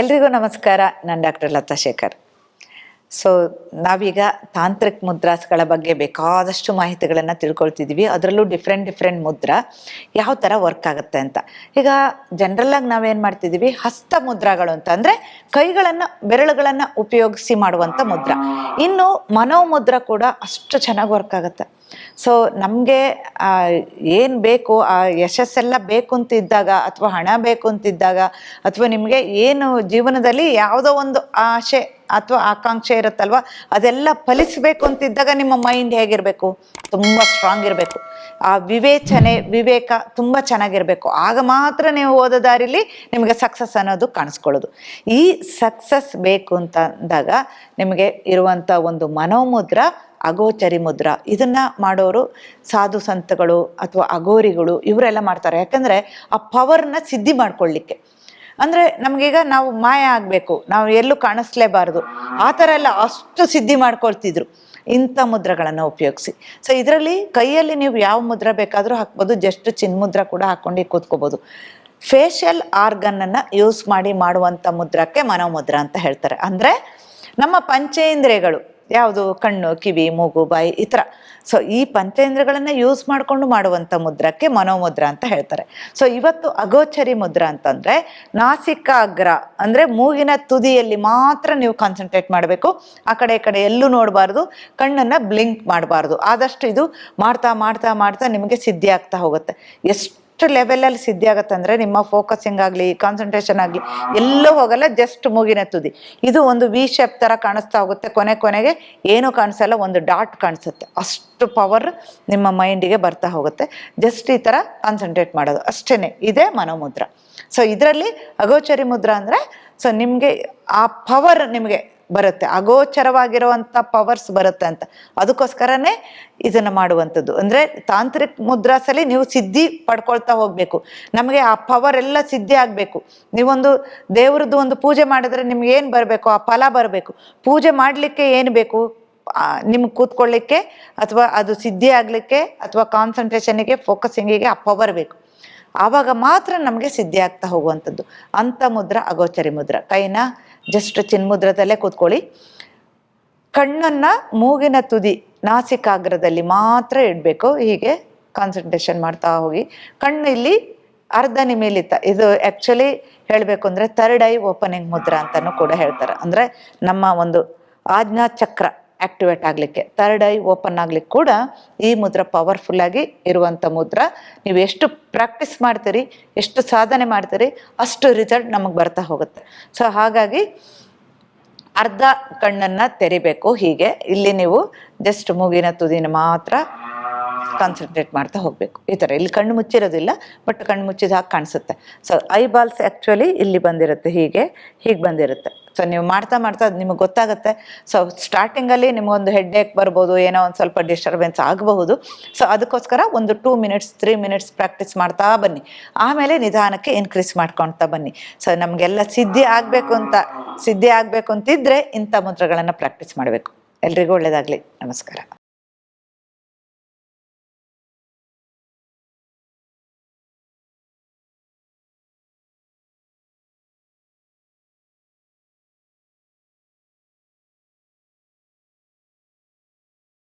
ಎಲ್ರಿಗೂ ನಮಸ್ಕಾರ. ನಾನು ಡಾಕ್ಟರ್ ಲತಾ ಶೇಖರ್. ಸೊ ನಾವೀಗ ತಾಂತ್ರಿಕ ಮುದ್ರಾಸ್ಗಳ ಬಗ್ಗೆ ಬೇಕಾದಷ್ಟು ಮಾಹಿತಿಗಳನ್ನು ತಿಳ್ಕೊಳ್ತಿದ್ದೀವಿ ಅದರಲ್ಲೂ ಡಿಫ್ರೆಂಟ್ ಡಿಫ್ರೆಂಟ್ ಮುದ್ರಾ ಯಾವ ಥರ ವರ್ಕ್ ಆಗುತ್ತೆ ಅಂತ. ಈಗ ಜನರಲ್ಲಾಗಿ ನಾವೇನು ಮಾಡ್ತಿದ್ದೀವಿ ಹಸ್ತ ಮುದ್ರಾಗಳು ಅಂತ ಅಂದರೆ ಕೈಗಳನ್ನು, ಬೆರಳುಗಳನ್ನು ಉಪಯೋಗಿಸಿ ಮಾಡುವಂಥ ಮುದ್ರಾ. ಇನ್ನು ಮನೋಮುದ್ರ ಕೂಡ ಅಷ್ಟು ಚೆನ್ನಾಗಿ ವರ್ಕ್ ಆಗುತ್ತೆ. ಸೊ ನಮಗೆ ಏನು ಬೇಕು, ಆ ಯಶಸ್ಸೆಲ್ಲ ಬೇಕು ಅಂತಿದ್ದಾಗ ಅಥವಾ ಹಣ ಬೇಕು ಅಂತಿದ್ದಾಗ ಅಥವಾ ನಿಮಗೆ ಏನು ಜೀವನದಲ್ಲಿ ಯಾವುದೋ ಒಂದು ಆಸೆ ಅಥವಾ ಆಕಾಂಕ್ಷೆ ಇರುತ್ತಲ್ವ, ಅದೆಲ್ಲ ಫಲಿಸಬೇಕು ಅಂತಿದ್ದಾಗ ನಿಮ್ಮ ಮೈಂಡ್ ಹೇಗಿರಬೇಕು? ತುಂಬ ಸ್ಟ್ರಾಂಗ್ ಇರಬೇಕು. ಆ ವಿವೇಚನೆ, ವಿವೇಕ ತುಂಬ ಚೆನ್ನಾಗಿರಬೇಕು. ಆಗ ಮಾತ್ರ ನೀವು ಓದೋ ದಾರಿಲಿ ನಿಮಗೆ ಸಕ್ಸಸ್ ಅನ್ನೋದು ಕಾಣಿಸ್ಕೊಳ್ಳೋದು. ಈ ಸಕ್ಸಸ್ ಬೇಕು ಅಂತ ಅಂದಾಗ ನಿಮಗೆ ಇರುವಂಥ ಒಂದು ಮನೋಮುದ್ರ ಅಗೋಚರಿ ಮುದ್ರಾ. ಇದನ್ನ ಮಾಡೋರು ಸಾಧು ಸಂತಗಳು ಅಥವಾ ಅಗೋರಿಗಳು ಇವರೆಲ್ಲ ಮಾಡ್ತಾರೆ. ಯಾಕಂದ್ರೆ ಆ ಪವರ್ನ ಸಿದ್ಧಿ ಮಾಡ್ಕೊಳ್ಳಿಕ್ಕೆ ಅಂದ್ರೆ ನಮಗೀಗ ನಾವು ಮಾಯ ಆಗಬೇಕು. ನಾವು ಎಲ್ಲೂ ಕಾಣಿಸ್ಲೇಬಾರ್ದು. ಆ ಥರ ಎಲ್ಲ ಅಷ್ಟು ಸಿದ್ಧಿ ಮಾಡ್ಕೊಳ್ತಿದ್ರು. ಇಂಥ ಮುದ್ರಗಳನ್ನು ಉಪಯೋಗಿಸಿ. ಸೊ ಇದರಲ್ಲಿ ಕೈಯಲ್ಲಿ ನೀವು ಯಾವ ಮುದ್ರ ಬೇಕಾದರೂ ಹಾಕ್ಬೋದು. ಜಸ್ಟ್ ಚಿನ್ಮುದ್ರ ಕೂಡ ಹಾಕ್ಕೊಂಡು ಕೂತ್ಕೋಬೋದು. ಫೇಶಿಯಲ್ ಆರ್ಗನನ್ನು ಯೂಸ್ ಮಾಡಿ ಮಾಡುವಂಥ ಮುದ್ರಕ್ಕೆ ಮನೋಮುದ್ರ ಅಂತ ಹೇಳ್ತಾರೆ. ಅಂದರೆ ನಮ್ಮ ಪಂಚೇಂದ್ರಿಯಗಳು. ಯಾವುದು ಕಣ್ಣು, ಕಿವಿ, ಮೂಗು, ಬಾಯಿ ಈ ಥರ ಸೊ ಈ ಪಂಚೇಂದ್ರಗಳನ್ನು ಯೂಸ್ ಮಾಡಿಕೊಂಡು ಮಾಡುವಂಥ ಮುದ್ರಕ್ಕೆ ಮನೋಮುದ್ರ ಅಂತ ಹೇಳ್ತಾರೆ. ಸೊ ಇವತ್ತು ಅಗೋಚರಿ ಮುದ್ರ ಅಂತಂದರೆ ನಾಸಿಕಾಗ್ರ ಅಂದರೆ ಮೂಗಿನ ತುದಿಯಲ್ಲಿ ಮಾತ್ರ ನೀವು ಕಾನ್ಸಂಟ್ರೇಟ್ ಮಾಡಬೇಕು. ಆ ಕಡೆ, ಈ ಕಡೆ ಎಲ್ಲೂ ನೋಡಬಾರ್ದು. ಕಣ್ಣನ್ನು ಬ್ಲಿಂಕ್ ಮಾಡಬಾರ್ದು. ಆದಷ್ಟು ಇದು ಮಾಡ್ತಾ ಮಾಡ್ತಾ ಮಾಡ್ತಾ ನಿಮಗೆ ಸಿದ್ಧಿ ಆಗ್ತಾ ಹೋಗುತ್ತೆ. ಎಷ್ಟು ಎಷ್ಟು ಲೆವೆಲಲ್ಲಿ ಸಿದ್ಧಿ ಆಗತ್ತೆ ಅಂದರೆ ನಿಮ್ಮ ಫೋಕಸಿಂಗ್ ಆಗಲಿ ಕಾನ್ಸಂಟ್ರೇಷನ್ ಆಗಲಿ ಎಲ್ಲೂ ಹೋಗಲ್ಲ ಜಸ್ಟ್ ಮೂಗಿನ ತುದಿ. ಇದು ಒಂದು ವಿ ಶೇಪ್ ಥರ ಕಾಣಿಸ್ತಾ ಹೋಗುತ್ತೆ. ಕೊನೆ ಕೊನೆಗೆ ಏನೂ ಕಾಣಿಸಲ್ಲ ಒಂದು ಡಾಟ್ ಕಾಣಿಸುತ್ತೆ. ಅಷ್ಟು ಪವರ್ ನಿಮ್ಮ ಮೈಂಡಿಗೆ ಬರ್ತಾ ಹೋಗುತ್ತೆ. ಜಸ್ಟ್ ಈ ಥರ ಕಾನ್ಸಂಟ್ರೇಟ್ ಮಾಡೋದು. ಅಷ್ಟೇ ಇದೇ ಮನೋಮುದ್ರ. ಸೊ ಇದರಲ್ಲಿ ಅಗೋಚರಿ ಮುದ್ರ ಅಂದರೆ ಸೊ ನಿಮಗೆ ಆ ಪವರ್ ನಿಮಗೆ ಬರುತ್ತೆ. ಅಗೋಚರವಾಗಿರುವಂಥ ಪವರ್ಸ್ ಬರುತ್ತೆ ಅಂತ. ಅದಕ್ಕೋಸ್ಕರನೇ ಇದನ್ನು ಮಾಡುವಂಥದ್ದು. ಅಂದರೆ ತಾಂತ್ರಿಕ ಮುದ್ರಾಸಲ್ಲಿ ನೀವು ಸಿದ್ಧಿ ಪಡ್ಕೊಳ್ತಾ ಹೋಗಬೇಕು. ನಮಗೆ ಆ ಪವರ್ ಎಲ್ಲ ಸಿದ್ಧಿ ಆಗಬೇಕು. ನೀವೊಂದು ದೇವ್ರದ್ದು ಒಂದು ಪೂಜೆ ಮಾಡಿದ್ರೆ ನಿಮ್ಗೆ ಏನು ಬರಬೇಕು? ಆ ಫಲ ಬರಬೇಕು. ಪೂಜೆ ಮಾಡಲಿಕ್ಕೆ ಏನು ಬೇಕು? ನಿಮ್ಗೆ ಕೂತ್ಕೊಳ್ಳಿಕ್ಕೆ ಅಥವಾ ಅದು ಸಿದ್ಧಿ ಆಗಲಿಕ್ಕೆ ಅಥವಾ ಕಾನ್ಸಂಟ್ರೇಷನಿಗೆ ಫೋಕಸಿಂಗಿಗೆ ಆ ಪವರ್ ಬೇಕು. ಆವಾಗ ಮಾತ್ರ ನಮಗೆ ಸಿದ್ಧಿ ಆಗ್ತಾ ಹೋಗುವಂಥದ್ದು. ಅಂಥ ಮುದ್ರ, ಅಗೋಚರಿ ಮುದ್ರ. ಕೈನ ಜಸ್ಟ್ ಚಿನ್ಮುದ್ರದಲ್ಲೇ ಕೂತ್ಕೊಳ್ಳಿ. ಕಣ್ಣನ್ನ ಮೂಗಿನ ತುದಿ ನಾಸಿಕಾಗ್ರದಲ್ಲಿ ಮಾತ್ರ ಇಡಬೇಕು. ಹೀಗೆ ಕಾನ್ಸಂಟ್ರೇಷನ್ ಮಾಡ್ತಾ ಹೋಗಿ. ಕಣ್ಣು ಇಲ್ಲಿ ಅರ್ಧ ನಿಮಿಲಿತ ಇದು ಆ್ಯಕ್ಚುಲಿ ಹೇಳಬೇಕು ಅಂದರೆ ಥರ್ಡ್ ಐ ಓಪನಿಂಗ್ ಮುದ್ರ ಅಂತಲೂ ಕೂಡ ಹೇಳ್ತಾರೆ. ಅಂದರೆ ನಮ್ಮ ಒಂದು ಆಜ್ಞಾ ಚಕ್ರ. ಆಕ್ಟಿವೇಟ್ ಆಗಲಿಕ್ಕೆ. ಥರ್ಡ್ ಐ ಓಪನ್ ಆಗಲಿಕ್ಕೆ ಕೂಡ ಈ ಮುದ್ರ ಪವರ್ಫುಲ್ಲಾಗಿ ಇರುವಂಥ ಮುದ್ರ. ನೀವು ಎಷ್ಟು ಪ್ರಾಕ್ಟೀಸ್ ಮಾಡ್ತೀರಿ, ಎಷ್ಟು ಸಾಧನೆ ಮಾಡ್ತೀರಿ, ಅಷ್ಟು ರಿಸಲ್ಟ್ ನಮಗೆ ಬರ್ತಾ ಹೋಗುತ್ತೆ. ಸೊ ಹಾಗಾಗಿ ಅರ್ಧ ಕಣ್ಣನ್ನು ತೆರಿಬೇಕು ಹೀಗೆ. ಇಲ್ಲಿ ನೀವು ಜಸ್ಟ್ ಮೂಗಿನ ತುದಿನ ಮಾತ್ರ ಕಾನ್ಸಂಟ್ರೇಟ್ ಮಾಡ್ತಾ ಹೋಗಬೇಕು. ಈ ಥರ. ಇಲ್ಲಿ ಕಣ್ಣು ಮುಚ್ಚಿರೋದಿಲ್ಲ ಬಟ್ ಕಣ್ಣು ಮುಚ್ಚಿದ ಹಾಗೆ ಕಾಣಿಸುತ್ತೆ. ಸೊ ಐ ಬಾಲ್ಸ್ ಆ್ಯಕ್ಚುಲಿ ಇಲ್ಲಿ ಬಂದಿರುತ್ತೆ ಹೀಗೆ ಹೀಗೆ ಬಂದಿರುತ್ತೆ. ಸೊ ನೀವು ಮಾಡ್ತಾ ಮಾಡ್ತಾ ನಿಮಗೆ ಗೊತ್ತಾಗುತ್ತೆ. ಸೊ ಸ್ಟಾರ್ಟಿಂಗಲ್ಲಿ ನಿಮಗೊಂದು ಹೆಡ್ ಏಕ್ ಬರ್ಬೋದು, ಏನೋ ಒಂದು ಸ್ವಲ್ಪ ಡಿಸ್ಟರ್ಬೆನ್ಸ್ ಆಗಬಹುದು. ಸೊ ಅದಕ್ಕೋಸ್ಕರ ಒಂದು two minutes three minutes practice ಮಾಡ್ತಾ ಬನ್ನಿ. ಆಮೇಲೆ ನಿಧಾನಕ್ಕೆ ಇನ್ಕ್ರೀಸ್ ಮಾಡ್ಕೊಳ್ತಾ ಬನ್ನಿ. ಸೊ ನಮಗೆಲ್ಲ ಸಿದ್ಧಿ ಆಗಬೇಕು ಅಂತ, ಸಿದ್ಧಿ ಆಗಬೇಕು ಅಂತಿದ್ರೆ ಇಂಥ ಮುದ್ರಗಳನ್ನು ಪ್ರಾಕ್ಟೀಸ್ ಮಾಡಬೇಕು. ಎಲ್ರಿಗೂ ಒಳ್ಳೆಯದಾಗಲಿ ನಮಸ್ಕಾರ.